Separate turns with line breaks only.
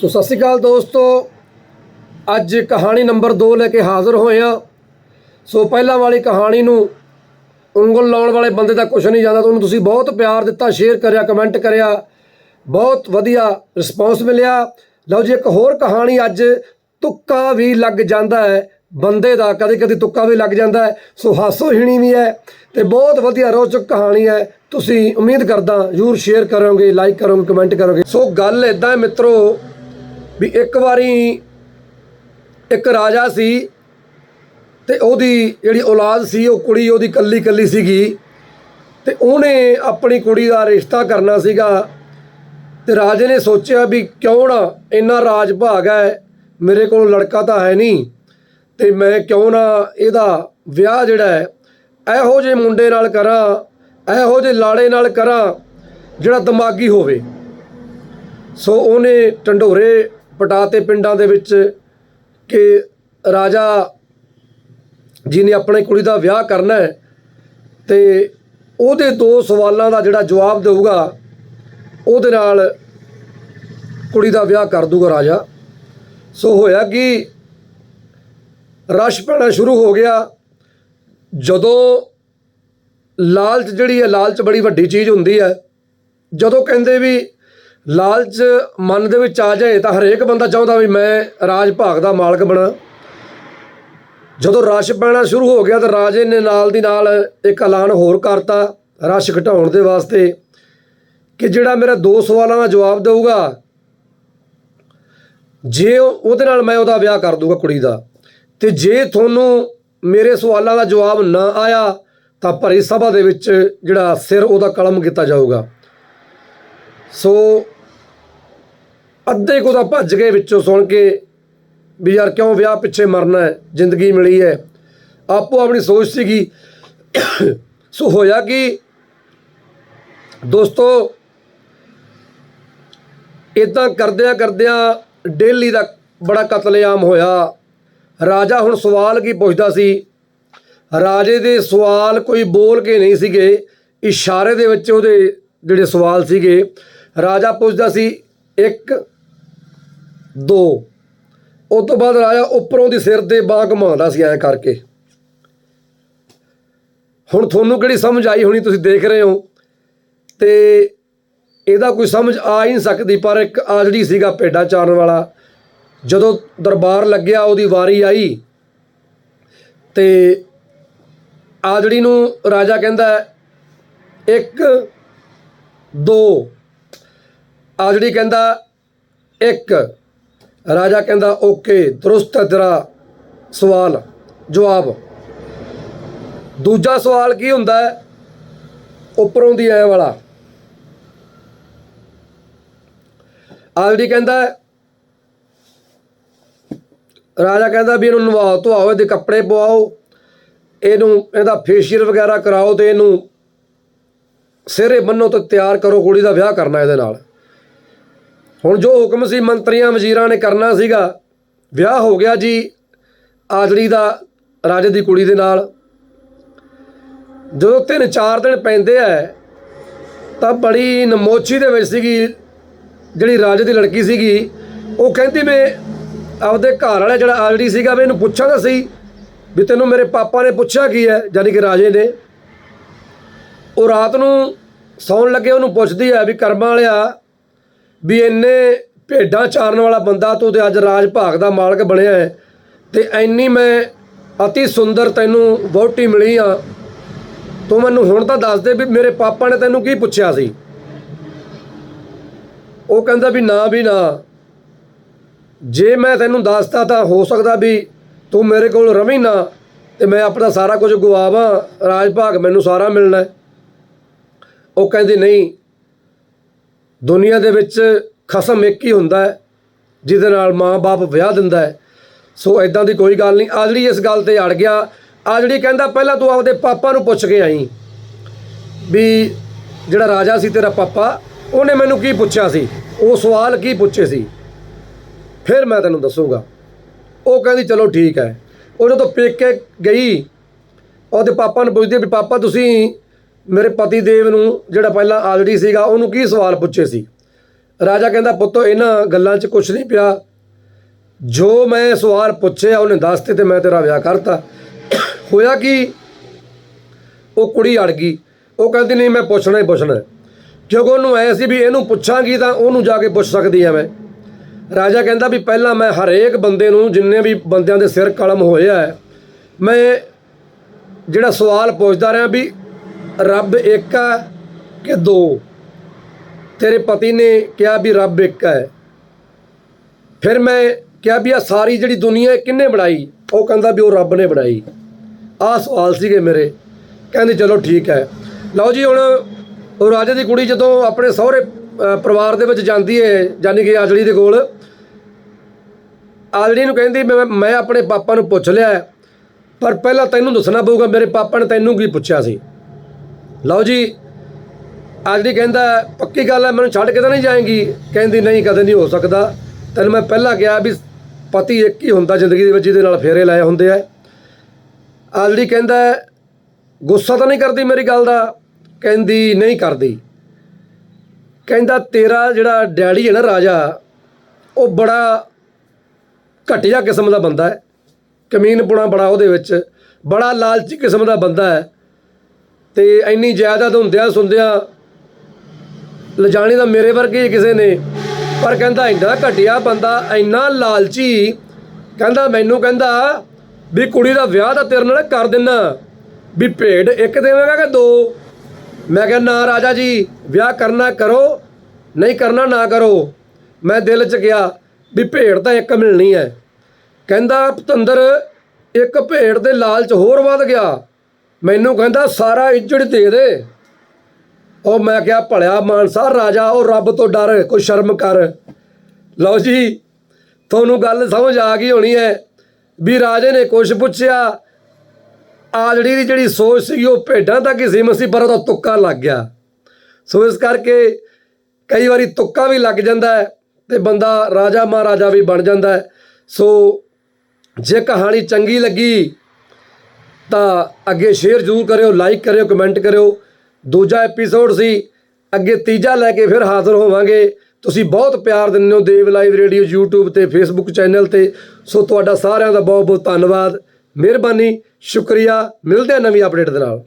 ਸੋ ਸਤਿ ਸ਼੍ਰੀ ਅਕਾਲ ਦੋਸਤੋ। ਅੱਜ ਕਹਾਣੀ ਨੰਬਰ 2 ਲੈ ਕੇ ਹਾਜ਼ਰ ਹੋਏ ਆ ਸੋ ਪਹਿਲਾਂ ਵਾਲੀ ਕਹਾਣੀ ਨੂੰ ਉਂਗਲ ਲਾਉਣ ਵਾਲੇ ਬੰਦੇ ਦਾ ਕੁਝ ਨਹੀਂ ਜਾਂਦਾ, ਤੁਹਾਨੂੰ ਤੁਸੀਂ ਬਹੁਤ ਪਿਆਰ ਦਿੱਤਾ ਸ਼ੇਅਰ ਕਰਿਆ ਕਮੈਂਟ ਕਰਿਆ। ਬਹੁਤ ਵਧੀਆ ਰਿਸਪੌਂਸ ਮਿਲਿਆ। ਲਓ ਜੀ, ਇੱਕ ਹੋਰ ਕਹਾਣੀ ਅੱਜ ਤੁੱਕਾ ਵੀ ਲੱਗ ਜਾਂਦਾ ਹੈ। ਬੰਦੇ ਦਾ ਕਦੇ ਕਦੇ ਤੁੱਕਾ ਵੀ ਲੱਗ ਜਾਂਦਾ ਹੈ। ਸੋ ਹਾਸੋ ਹਿਣੀ ਵੀ ਹੈ ਤੇ ਬਹੁਤ ਵਧੀਆ ਰੋਚਕ ਕਹਾਣੀ ਹੈ। ਤੁਸੀਂ ਉਮੀਦ ਕਰਦਾ ਜ਼ਰੂਰ ਸ਼ੇਅਰ ਕਰੋਗੇ ਲਾਈਕ ਕਰੋਗੇ ਕਮੈਂਟ ਕਰੋਗੇ। ਸੋ ਗੱਲ ਇਦਾਂ ਹੈ ਮਿੱਤਰੋ ਵੀ ਇੱਕ ਵਾਰੀ ਇੱਕ ਰਾਜਾ ਸੀ ਤੇ ਉਹਦੀ ਜਿਹੜੀ ਔਲਾਦ ਸੀ, ਉਹ ਕੁੜੀ ਉਹਦੀ ਕੱਲੀ ਕੱਲੀ ਸੀਗੀ ਤੇ ਉਹਨੇ ਆਪਣੀ ਕੁੜੀ ਦਾ ਰਿਸ਼ਤਾ ਕਰਨਾ ਸੀਗਾ ਤੇ ਰਾਜੇ ਨੇ ਸੋਚਿਆ ਵੀ ਕਿਉਂ ਨਾ ਇੰਨਾ ਰਾਜ ਭਾਗ ਹੈ, ਮੇਰੇ ਕੋਲ ਲੜਕਾ ਤਾਂ ਹੈ ਨਹੀਂ ਤੇ ਮੈਂ ਕਿਉਂ ਨਾ ਇਹਦਾ ਵਿਆਹ ਜਿਹੜਾ ਹੈ, ਇਹੋ ਜਿਹੇ ਮੁੰਡੇ ਨਾਲ ਕਰਾਂ, ਇਹੋ ਜਿਹੇ ਲਾੜੇ ਨਾਲ ਕਰਾਂ ਜਿਹੜਾ ਦਿਮਾਗੀ ਹੋਵੇ। ਸੋ ਉਹਨੇ ਢੰਡੋਰੇ ਪਟਾਤੇ ਪਿੰਡਾਂ ਦੇ ਵਿੱਚ ਕਿ ਰਾਜਾ ਜੀ ਨੇ ਆਪਣੇ ਕੁੜੀ ਦਾ ਵਿਆਹ ਕਰਨਾ ਹੈ ਤੇ ਉਹਦੇ ਦੋ ਸਵਾਲਾਂ ਦਾ ਜਿਹੜਾ ਜਵਾਬ ਦੇਊਗਾ, ਉਹਦੇ ਨਾਲ ਕੁੜੀ ਦਾ ਵਿਆਹ ਕਰ ਦੂਗਾ ਰਾਜਾ। ਸੋ ਹੋਇਆ ਕਿ ਰਸ਼ ਪੈਣਾ ਸ਼ੁਰੂ ਹੋ ਗਿਆ। ਜਦੋਂ ਲਾਲਚ ਜਿਹੜੀ ਹੈ, ਲਾਲਚ ਬੜੀ ਵੱਡੀ ਚੀਜ਼ ਹੁੰਦੀ ਹੈ, ਜਦੋਂ ਕਹਿੰਦੇ ਵੀ ਲਾਲਚ ਮਨ ਦੇ ਵਿੱਚ ਆ ਜਾਏ ਤਾਂ ਹਰੇਕ ਬੰਦਾ ਚਾਹੁੰਦਾ ਵੀ ਮੈਂ ਰਾਜ ਭਾਗ ਦਾ ਮਾਲਕ ਬਣਾ। ਜਦੋਂ ਰਸ਼ ਪੈਣਾ ਸ਼ੁਰੂ ਹੋ ਗਿਆ ਤਾਂ ਰਾਜੇ ਨੇ ਨਾਲ ਦੀ ਨਾਲ ਇੱਕ ਐਲਾਨ ਹੋਰ ਕਰਤਾ ਰਸ਼ ਘਟਾਉਣ ਦੇ ਵਾਸਤੇ ਕਿ ਜਿਹੜਾ ਮੇਰਾ ਦੋ ਸਵਾਲਾਂ ਦਾ ਜਵਾਬ ਦੇਊਗਾ, ਜੇ ਉਹਦੇ ਨਾਲ ਮੈਂ ਉਹਦਾ ਵਿਆਹ ਕਰ ਦੂੰਗਾ ਕੁੜੀ ਦਾ। ਤੇ ਜੇ ਤੁਹਾਨੂੰ ਮੇਰੇ ਸਵਾਲਾਂ ਦਾ ਜਵਾਬ ਨਾ ਆਇਆ ਤਾਂ ਭਰੀ ਸਭਾ ਦੇ ਵਿੱਚ ਜਿਹੜਾ ਸਿਰ ਉਹਦਾ ਕਲਮ ਕੀਤਾ ਜਾਊਗਾ। ਸੋ ਅੱਧੇ ਕੋ ਤਾਂ ਭੱਜ ਗਏ ਵਿੱਚੋਂ ਸੁਣ ਕੇ ਵੀ ਯਾਰ ਕਿਉਂ ਵਿਆਹ ਪਿੱਛੇ ਮਰਨਾ ਹੈ, ਜ਼ਿੰਦਗੀ ਮਿਲੀ ਹੈ। ਆਪੋ ਆਪਣੀ ਸੋਚ ਸੀਗੀ। ਸੋ ਹੋਇਆ ਕਿ? ਦੋਸਤੋ ਇਦਾਂ ਕਰਦਿਆਂ ਕਰਦਿਆਂ ਡੇਲੀ ਦਾ ਬੜਾ ਕਤਲੇਆਮ ਹੋਇਆ। ਰਾਜਾ ਹੁਣ ਸਵਾਲ ਕੀ ਪੁੱਛਦਾ ਸੀ? ਰਾਜੇ ਦੇ ਸਵਾਲ ਕੋਈ ਬੋਲ ਕੇ ਨਹੀਂ ਸੀਗੇ। ਇਸ਼ਾਰੇ ਦੇ ਵਿੱਚ ਉਹਦੇ ਜਿਹੜੇ ਸਵਾਲ ਸੀਗੇ। ਰਾਜਾ ਪੁੱਛਦਾ ਸੀ, ਇੱਕ ਦੋ। ਉਸ ਤੋਂ ਬਾਅਦ ਰਾਜਾ ਉੱਪਰੋਂ ਦੀ ਸਿਰ ਦੇ ਬਾਹ ਘੁਮਾਉਂਦਾ ਸੀ ਐਂ ਕਰਕੇ। ਹੁਣ ਤੁਹਾਨੂੰ ਕਿਹੜੀ ਸਮਝ ਆਈ ਹੋਣੀ ਤੁਸੀਂ ਦੇਖ ਰਹੇ ਹੋ? ਤੇ ਇਹਦਾ ਕੋਈ ਸਮਝ ਆ ਹੀ ਨਹੀਂ ਸਕਦੀ, ਪਰ ਇੱਕ ਆਜੜੀ ਸੀਗਾ ਭੇਡਾਂ ਚਾਰਨ ਵਾਲਾ। ਜਦੋਂ ਦਰਬਾਰ ਲੱਗਿਆ, ਉਹਦੀ ਵਾਰੀ ਆਈ। ਤੇ ਆਜੜੀ ਨੂੰ ਰਾਜਾ ਕਹਿੰਦਾ, ਇੱਕ, ਦੋ। ਆਜੜੀ ਕਹਿੰਦਾ, ਇੱਕ। ਰਾਜਾ ਕਹਿੰਦਾ, ਓਕੇ, ਦਰੁਸਤ ਹੈ ਤੇਰਾ ਸਵਾਲ, ਜਵਾਬ। ਦੂਜਾ ਸਵਾਲ ਕੀ ਹੁੰਦਾ ਹੈ? ਉੱਪਰੋਂ ਦੀ ਐ ਵਾਲਾ। ਆਲਰੇਡੀ ਕਹਿੰਦਾ ਰਾਜਾ ਕਹਿੰਦਾ ਵੀ ਇਹਨੂੰ ਨਵਾਓ ਧਵਾਓ ਇਹਦੇ ਕੱਪੜੇ ਪਵਾਓ, ਇਹਨੂੰ, ਇਹਦਾ ਫੇਸ਼ੀਅਲ ਵਗੈਰਾ ਕਰਾਓ ਤੇ ਇਹਨੂੰ ਸਿਰੇ ਬੰਨੋ ਤੇ ਤਿਆਰ ਕਰੋ, ਕੁੜੀ ਦਾ ਵਿਆਹ ਕਰਨਾ ਇਹਦੇ ਨਾਲ। ਹੁਣ ਜੋ ਹੁਕਮ ਸੀ ਮੰਤਰੀਆਂ ਵਜ਼ੀਰਾਂ ਨੇ ਕਰਨਾ ਸੀਗਾ, ਵਿਆਹ ਹੋ ਗਿਆ ਜੀ ਆਜੜੀ ਦਾ ਰਾਜੇ ਦੀ ਕੁੜੀ ਦੇ ਨਾਲ। ਜਦੋਂ ਤਿੰਨ ਚਾਰ ਦਿਨ ਪੈਂਦੇ ਆ ਤਾਂ ਬੜੀ ਨਮੋਚੀ ਦੇ ਵਿੱਚ ਸੀਗੀ, ਜਿਹੜੀ ਰਾਜੇ ਦੀ ਲੜਕੀ ਸੀਗੀ, ਉਹ ਕਹਿੰਦੀ ਮੈਂ ਆਪਦੇ ਘਰ ਵਾਲਾ ਜਿਹੜਾ ਆਲਰੇਡੀ ਸੀਗਾ ਵੀ ਇਹਨੂੰ ਪੁੱਛਾਂਗਾ ਤਾਂ ਸਹੀ ਵੀ ਤੈਨੂੰ ਮੇਰੇ ਪਾਪਾ ਨੇ ਪੁੱਛਿਆ ਕੀ ਹੈ ਯਾਨੀ ਕਿ ਰਾਜੇ ਨੇ। ਉਹ ਰਾਤ ਨੂੰ ਸੌਣ ਲੱਗੇ, ਉਹਨੂੰ ਪੁੱਛਦੀ ਹੈ ਵੀ ਕਰਮਾਂ ਵਾਲਿਆ ਵੀ ਇੰਨੇ ਭੇਡਾਂ ਚਾਰਨ ਵਾਲਾ ਬੰਦਾ ਤੂੰ ਤੇ ਅੱਜ ਰਾਜ ਭਾਗ ਦਾ ਮਾਲਕ ਬਣਿਆ ਹੈ ਤੇ ਐਨੀ ਮੈਂ ਅਤੀ ਸੁੰਦਰ ਤੈਨੂੰ ਵਹੁਟੀ ਮਿਲੀ ਆ। ਤੂੰ ਮੈਨੂੰ ਹੁਣ ਤਾਂ ਦੱਸ ਦੇ ਵੀ ਮੇਰੇ ਪਾਪਾ ਨੇ ਤੈਨੂੰ ਕੀ ਪੁੱਛਿਆ ਸੀ? ਉਹ ਕਹਿੰਦਾ ਵੀ ਨਾ ਵੀ ਨਾ। ਜੇ ਮੈਂ ਤੈਨੂੰ ਦੱਸਦਾ ਤਾਂ ਹੋ ਸਕਦਾ ਵੀ ਤੂੰ ਮੇਰੇ ਕੋਲ ਰਵੀ ਨਾ ਤੇ ਮੈਂ ਆਪਣਾ ਸਾਰਾ ਕੁਝ ਗਵਾਵਾਂ ਰਾਜ ਭਾਗ ਮੈਨੂੰ ਸਾਰਾ ਮਿਲਣਾ ਉਹ ਕਹਿੰਦੀ, ਨਹੀਂ ਦੁਨੀਆ ਦੇ ਵਿੱਚ ਖਸਮ ਇੱਕ ਹੀ ਹੁੰਦਾ ਹੈ, ਜਿਹਦੇ ਨਾਲ ਮਾਂ-ਬਾਪ ਵਿਆਹ ਦਿੰਦਾ ਹੈ। ਸੋ ਐਦਾਂ ਦੀ ਕੋਈ ਗੱਲ ਨਹੀਂ। ਆਜੜੀ ਇਸ ਗੱਲ ਤੇ ਅੜ ਗਿਆ ਆਜੜੀ ਕਹਿੰਦਾ ਪਹਿਲਾਂ ਤੂੰ ਆਪਦੇ ਪਾਪਾ ਨੂੰ ਪੁੱਛ ਕੇ ਆਈ, ਵੀ ਜਿਹੜਾ ਰਾਜਾ ਸੀ ਤੇਰਾ ਪਾਪਾ, ਉਹਨੇ ਮੈਨੂੰ ਕੀ ਪੁੱਛਿਆ ਸੀ? ਉਹ ਸਵਾਲ ਕੀ ਪੁੱਛੇ ਸੀ? ਫਿਰ ਮੈਂ ਤੈਨੂੰ ਦੱਸੂਗਾ। ਉਹ ਕਹਿੰਦੀ, ਚਲੋ ਠੀਕ ਹੈ। ਉਹ ਜਦੋਂ ਪੇਕੇ ਗਈ, ਉਹਦੇ ਪਾਪਾ ਨੂੰ ਪੁੱਛਦੀ ਵੀ, ਪਾਪਾ, ਤੁਸੀਂ ਮੇਰੇ ਪਤੀ ਦੇਵ ਨੂੰ ਜਿਹੜਾ ਪਹਿਲਾਂ ਆਲਰੇਡੀ ਸੀਗਾ, ਉਹਨੂੰ ਕੀ ਸਵਾਲ ਪੁੱਛੇ ਸੀ? ਰਾਜਾ ਕਹਿੰਦਾ, ਪੁੱਤੋ, ਇਹਨਾਂ ਗੱਲਾਂ 'ਚ ਕੁਝ ਨਹੀਂ ਪਿਆ। ਜੋ ਮੈਂ ਸਵਾਲ ਪੁੱਛਿਆ, ਉਹਨੇ ਦੱਸਤੇ ਤੇ ਮੈਂ ਤੇਰਾ ਵਿਆਹ ਕਰਤਾ। ਹੋਇਆ ਕਿ? ਉਹ ਕੁੜੀ ਅੜ ਗਈ। ਉਹ ਕਹਿੰਦੀ, ਨਹੀਂ, ਮੈਂ ਪੁੱਛਣਾ ਹੀ ਪੁੱਛਣਾ ਕਿਉਂਕਿ ਉਹਨੂੰ ਐ ਸੀ ਵੀ ਇਹਨੂੰ ਪੁੱਛਾਂਗੀ, ਤਾਂ ਉਹਨੂੰ ਜਾ ਕੇ ਪੁੱਛ ਸਕਦੀ ਐ ਮੈਂ। ਰਾਜਾ ਕਹਿੰਦਾ ਵੀ ਪਹਿਲਾਂ ਮੈਂ ਹਰੇਕ ਬੰਦੇ ਨੂੰ, ਜਿੰਨੇ ਵੀ ਬੰਦਿਆਂ ਦੇ ਸਿਰ ਕਲਮ ਹੋਇਆ ਮੈਂ ਜਿਹੜਾ ਸਵਾਲ ਪੁੱਛਦਾ ਰਿਹਾ ਵੀ ਰੱਬ ਇੱਕ ਹੈ ਕਿ ਦੋ? ਤੇਰੇ ਪਤੀ ਨੇ ਕਿਹਾ ਵੀ ਰੱਬ ਇੱਕ ਹੈ। ਫਿਰ ਮੈਂ ਕਿਹਾ ਵੀ ਆ ਸਾਰੀ ਜਿਹੜੀ ਦੁਨੀਆ ਕਿੰਨੇ ਬਣਾਈ? ਉਹ ਕਹਿੰਦਾ ਵੀ ਉਹ ਰੱਬ ਨੇ ਬਣਾਈ। ਆਹ ਸਵਾਲ ਸੀਗੇ ਮੇਰੇ। ਕਹਿੰਦੇ ਚਲੋ ਠੀਕ ਹੈ। ਲਓ ਜੀ ਹੁਣ ਉਹ ਰਾਜੇ ਦੀ ਕੁੜੀ ਜਦੋਂ ਆਪਣੇ ਸਹੁਰੇ ਅ, ਪਰਿਵਾਰ ਦੇ ਵਿੱਚ ਜਾਂਦੀ ਹੈ ਯਾਨੀ ਕਿ ਆਜੜੀ ਦੇ ਕੋਲ ਆਜੜੀ ਨੂੰ ਕਹਿੰਦੀ ਮੈਂ ਮੈਂ ਆਪਣੇ ਪਾਪਾ ਨੂੰ ਪੁੱਛ ਲਿਆ ਹੈ, ਪਰ ਪਹਿਲਾਂ ਤੈਨੂੰ ਦੱਸਣਾ ਪਊਗਾ ਮੇਰੇ ਪਾਪਾ ਨੇ ਤੈਨੂੰ ਕੀ ਪੁੱਛਿਆ ਸੀ? ਲਓ ਜੀ ਆਜੜੀ ਕਹਿੰਦਾ, ਪੱਕੀ ਗੱਲ ਹੈ, ਮੈਨੂੰ ਛੱਡ ਕੇ ਤਾਂ ਨਹੀਂ ਜਾਏਗੀ। ਕਹਿੰਦੀ, ਨਹੀਂ, ਕਦੇ ਨਹੀਂ ਹੋ ਸਕਦਾ। ਤੈਨੂੰ ਮੈਂ ਪਹਿਲਾਂ ਕਿਹਾ ਵੀ ਪਤੀ ਇੱਕ ਹੀ ਹੁੰਦਾ ਜ਼ਿੰਦਗੀ ਦੇ ਵਿੱਚ, ਜਿਹਦੇ ਨਾਲ ਫੇਰੇ ਲਾਏ ਹੁੰਦੇ ਆ। ਆਜੜੀ ਕਹਿੰਦਾ, ਗੁੱਸਾ ਤਾਂ ਨਹੀਂ ਕਰਦੀ ਮੇਰੀ ਗੱਲ ਦਾ। ਕਹਿੰਦੀ, ਨਹੀਂ ਕਰਦੀ। ਕਹਿੰਦਾ, ਤੇਰਾ ਜਿਹੜਾ ਡੈਡੀ ਹੈ ਨਾ ਰਾਜਾ, ਉਹ ਬੜਾ ਘਟੀਆ ਕਿਸਮ ਦਾ ਬੰਦਾ ਹੈ। ਕਮੀਨਪੁਣਾ ਬੜਾ ਉਹਦੇ ਵਿੱਚ। ਬੜਾ ਲਾਲਚੀ ਕਿਸਮ ਦਾ ਬੰਦਾ ਹੈ। ਤੇ ਇੰਨੀ ਜਾਇਦਾਦ ਹੁੰਦਿਆਂ ਸੁਣਦਿਆਂ ਲਿਜਾਣੀ ਤਾਂ ਮੇਰੇ ਵਰਗੇ ਹੀ ਕਿਸੇ ਨੇ, ਪਰ ਕਹਿੰਦਾ ਇੰਨਾ ਘਟਿਆ ਬੰਦਾ, ਇੰਨਾ ਲਾਲਚੀ, ਕਹਿੰਦਾ ਮੈਨੂੰ ਕਹਿੰਦਾ ਵੀ ਕੁੜੀ ਦਾ ਵਿਆਹ ਤਾਂ ਤੇਰੇ ਨਾਲ ਕਰ ਦਿੰਨਾ, ਵੀ ਭੇਡ ਇੱਕ ਦੇਵੇਂਗਾ ਕਿ ਦੋ? ਮੈਂ ਕਿਹਾ, ਨਾ ਰਾਜਾ ਜੀ, ਵਿਆਹ ਕਰਨਾ ਕਰੋ, ਨਹੀਂ ਕਰਨਾ ਨਾ ਕਰੋ। ਮੈਂ ਦਿਲ 'ਚ ਗਿਆ ਵੀ ਭੇਡ ਤਾਂ ਇੱਕ ਮਿਲਣੀ ਹੈ। ਕਹਿੰਦਾ, ਪਤੰਦਰ, ਇੱਕ ਭੇਡ ਦੇ ਲਾਲਚ ਹੋਰ ਵੱਧ ਗਿਆ। ਮੈਨੂੰ ਕਹਿੰਦਾ, ਸਾਰਾ ਇੱਜੜ ਦੇ ਦੇ। ਉਹ ਮੈਂ ਕਿਹਾ, ਭਲਿਆ ਮਾਨਸਾ ਰਾਜਾ, ਉਹ ਰੱਬ ਤੋਂ ਡਰ, ਕੋਈ ਸ਼ਰਮ ਕਰ। ਲਓ ਜੀ, ਤੁਹਾਨੂੰ ਗੱਲ ਸਮਝ ਆ ਗਈ ਹੋਣੀ ਹੈ ਵੀ ਰਾਜੇ ਨੇ ਕੁਛ ਪੁੱਛਿਆ। ਆਜੜੀ ਦੀ ਜਿਹੜੀ ਸੋਚ ਸੀ ਉਹ ਭੇਡਾਂ ਤੱਕ ਹੀ ਸੀਮਤ ਸੀ, ਪਰ ਉਹਦਾ ਤੁੱਕਾ ਲੱਗ ਗਿਆ। ਸੋ ਇਸ ਕਰਕੇ ਕਈ ਵਾਰੀ ਤੁੱਕਾ ਵੀ ਲੱਗ ਜਾਂਦਾ ਹੈ ਤੇ ਬੰਦਾ ਰਾਜਾ ਮਹਾਰਾਜਾ ਵੀ ਬਣ ਜਾਂਦਾ ਹੈ। ਸੋ ਜੇ ਕਹਾਣੀ ਚੰਗੀ ਲੱਗੀ ਤਾਂ ਅੱਗੇ ਸ਼ੇਅਰ ਜ਼ਰੂਰ ਕਰਿਓ ਲਾਈਕ ਕਰਿਓ ਕਮੈਂਟ ਕਰਿਓ। ਦੂਜਾ ਐਪੀਸੋਡ ਸੀ, ਅੱਗੇ ਤੀਜਾ ਲੈ ਕੇ ਫਿਰ ਹਾਜ਼ਰ ਹੋਵਾਂਗੇ। ਤੁਸੀਂ ਬਹੁਤ ਪਿਆਰ ਦਿੰਦੇ ਹੋ ਦੇਵ ਲਾਈਵ ਰੇਡੀਓ YouTube ਤੇ Facebook ਚੈਨਲ ਤੇ। ਸੋ ਤੁਹਾਡਾ ਸਾਰਿਆਂ ਦਾ ਬਹੁਤ ਬਹੁਤ ਧੰਨਵਾਦ। ਮਿਹਰਬਾਨੀ, ਸ਼ੁਕਰੀਆ। ਮਿਲਦੇ ਹਾਂ ਨਵੀਂ ਅਪਡੇਟ ਦੇ ਨਾਲ।